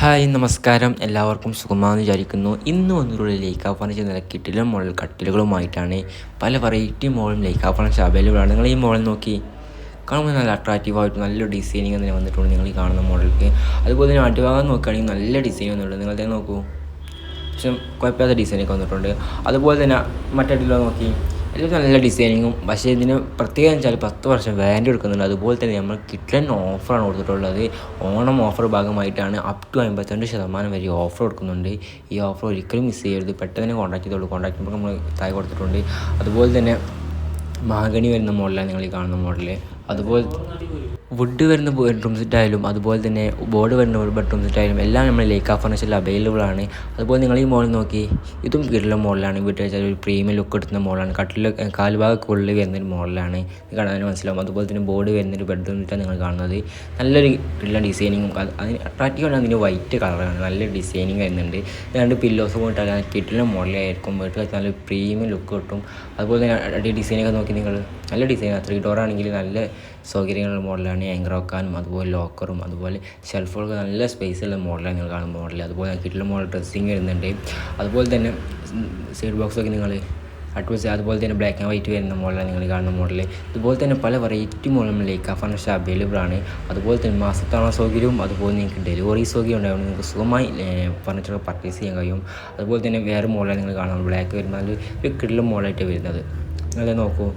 Hi നമസ്കാരം. എല്ലാവർക്കും സുഖമാണെന്ന് വിചാരിക്കുന്നു. ഇന്ന് വന്നിട്ടുള്ള ലേക്കാ ഫർണിച്ചർ നിലക്കിട്ടിലും മോഡൽ കട്ടിലുകളുമായിട്ടാണ് പല വെറൈറ്റി മോഡലും ലേക്കാ ഫർണിച്ചർ അവൈലബിൾ ആണ്. നിങ്ങൾ ഈ മോഡൽ നോക്കി കാണുമ്പോൾ നല്ല അട്രാക്റ്റീവ് ആയിട്ട് നല്ല ഡിസൈനിങ് തന്നെ വന്നിട്ടുണ്ട് നിങ്ങൾ ഈ കാണുന്ന മോഡലിക്ക് അതുപോലെ തന്നെ അടിഭാഗം നോക്കുകയാണെങ്കിൽ നല്ല ഡിസൈൻ വന്നിട്ടുണ്ട്. നിങ്ങൾ തന്നെ നോക്കൂ. പക്ഷേ കുഴപ്പമില്ലാത്ത ഡിസൈനൊക്കെ വന്നിട്ടുണ്ട്. അതുപോലെ തന്നെ മറ്റടിലോ നോക്കി. എല്ലാം നല്ല ഡിസൈനിങ്ങും പക്ഷേ ഇതിന് പ്രത്യേകം വെച്ചാൽ പത്ത് വർഷം വാറന്റി കൊടുക്കുന്നുണ്ട് അതുപോലെ തന്നെ നമ്മൾ കിട്ടൻ ഓഫറാണ് കൊടുത്തിട്ടുള്ളത്. ഓണം ഓഫർ ഭാഗമായിട്ടാണ് അപ് ടു അമ്പത്തിരണ്ട് ശതമാനം വരെ ഓഫർ കൊടുക്കുന്നുണ്ട്. ഈ ഓഫർ ഒരിക്കലും മിസ് ചെയ്യരുത്. പെട്ടെന്ന് തന്നെ കോൺടാക്ട് ചെയ്തോളൂ. കോൺടാക്ട് നമ്പർ നമ്മൾ താഴെ കൊടുത്തിട്ടുണ്ട്. അതുപോലെ തന്നെ മാഗണി വരുന്ന മോഡലാണ് നിങ്ങൾ ഈ കാണുന്ന മോഡൽ അതുപോലെ വുഡ് വരുന്ന ബെഡ്റൂം സെറ്റായാലും അതുപോലെ തന്നെ ബോർഡ് വരുന്ന ബെഡ്റൂം സെറ്റായാലും എല്ലാം നമ്മൾ ലേക്കാ ഫർണിച്ചറിൽ അവൈലബിൾ ആണ്. അതുപോലെ നിങ്ങൾ ഈ മോഡൽ നോക്കി ഇതും വീട്ടിലെ മോഡലാണ് വീട്ടിൽ ഒരു പ്രീമിയം ലുക്ക് എടുക്കുന്ന മോഡലാണ് കട്ടിൽ കാൽഭാഗം ഉള്ളിൽ വരുന്നൊരു മോഡലാണ് ഇത് കാണാൻ മനസ്സിലാവും. അതുപോലെ തന്നെ ബോർഡ് വരുന്നൊരു ബെഡ്റൂം സെറ്റാണ് നിങ്ങൾ കാണുന്നത്. നല്ലൊരു വീട്ടിലെ ഡിസൈനിങ്ങും അതിന് അട്രാക്റ്റീവ് ആണ്. അതിന്റെ വൈറ്റ് കളറാണ് നല്ല ഡിസൈനിങ് വരുന്നുണ്ട്. രണ്ട് പില്ലോസ് പോയിട്ടാൽ കിട്ടുന്ന മോഡലായിരിക്കും വീട്ടിൽ നല്ല പ്രീമിയം ലുക്ക് കിട്ടും. അതുപോലെ തന്നെ ഡിസൈനൊക്കെ നോക്കി നിങ്ങൾ നല്ല ഡിസൈൻ ത്രീ ഡോർ ആണെങ്കിൽ നല്ല സൗകര്യങ്ങളുള്ള മോഡലാണ് ആങ്കർ വെക്കാനും അതുപോലെ ലോക്കറും അതുപോലെ ഷെൽഫുകൾ നല്ല സ്പേസ് ഉള്ള മോഡലാണ് നിങ്ങൾ കാണുന്ന മോഡൽ അതുപോലെ കിട്ടുന്ന മോഡൽ ഡ്രസ്സിങ് വരുന്നുണ്ട്. അതുപോലെ തന്നെ സൈഡ് ബോക്സൊക്കെ നിങ്ങൾ അഡ്വസ് അതുപോലെ തന്നെ ബ്ലാക്ക് ആൻഡ് വൈറ്റ് വരുന്ന മോഡലാണ് നിങ്ങൾ കാണുന്ന മോഡൽ ഇതുപോലെ തന്നെ പല വെറൈറ്റി മോഡലും ആ ഫർണിച്ചർ അവൈലബിൾ ആണ്. അതുപോലെ തന്നെ മാസത്തവണ സൗകര്യവും അതുപോലെ നിങ്ങൾക്ക് ഡെലിവറി സൗകര്യം ഉണ്ടാവും. നിങ്ങൾക്ക് സുഖമായി ഫർണിച്ചർ പർച്ചേസ് ചെയ്യാൻ കഴിയും. അതുപോലെ തന്നെ വേറെ മോഡലാണ് നിങ്ങൾ കാണുന്നത്. ബ്ലാക്ക് വരുമ്പോൾ ഒരു കിടിലും മോഡലായിട്ട് വരുന്നത്. നിങ്ങൾ നോക്കൂ.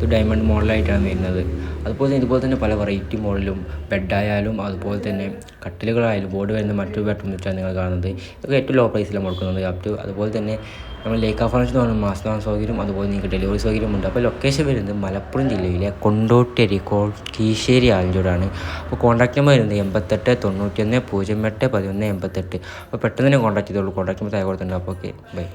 ഇത് ഡയമണ്ട് മോഡലായിട്ടാണ് വരുന്നത്. അതുപോലെ തന്നെ ഇതുപോലെ തന്നെ പല വെറൈറ്റി മോഡലും ബെഡായാലും അതുപോലെ തന്നെ കട്ടിലുകളായാലും ബോർഡ് വരുന്ന മറ്റൊരു ബെഡ്റൂം വെച്ചാണ് നിങ്ങൾ കാണുന്നത് ഇതൊക്കെ ഏറ്റവും ലോ പ്രൈസിലാണ് കൊടുക്കുന്നത്. അപ് ടു അതുപോലെ തന്നെ നമ്മൾ ലേക്ക് ഓഫ് എന്ന് പറഞ്ഞാൽ മാസത്താമ സൗകര്യം അതുപോലെ നിങ്ങൾക്ക് ഡെലിവറി സൗകര്യമുണ്ട് അപ്പോൾ ലൊക്കേഷൻ വരുന്നത് മലപ്പുറം ജില്ലയിലെ കൊണ്ടോട്ടി കോൾ കീശ്ശേരി ആലഞ്ചോടാണ്. അപ്പോൾ കോൺടാക്ട് നമ്പർ വരുന്നത് എൺപത്തെട്ട് തൊണ്ണൂറ്റി ഒന്ന് പൂജ്യം എട്ട് പതിനൊന്ന് എൺപത്തെട്ട്. അപ്പോൾ പെട്ടെന്ന് തന്നെ കോൺടാക്ട് ചെയ്തോളൂ. കോൺടാക്ട് നമ്പർ കൊടുത്തിട്ടുണ്ട്. അപ്പോൾ ഓക്കെ ബൈ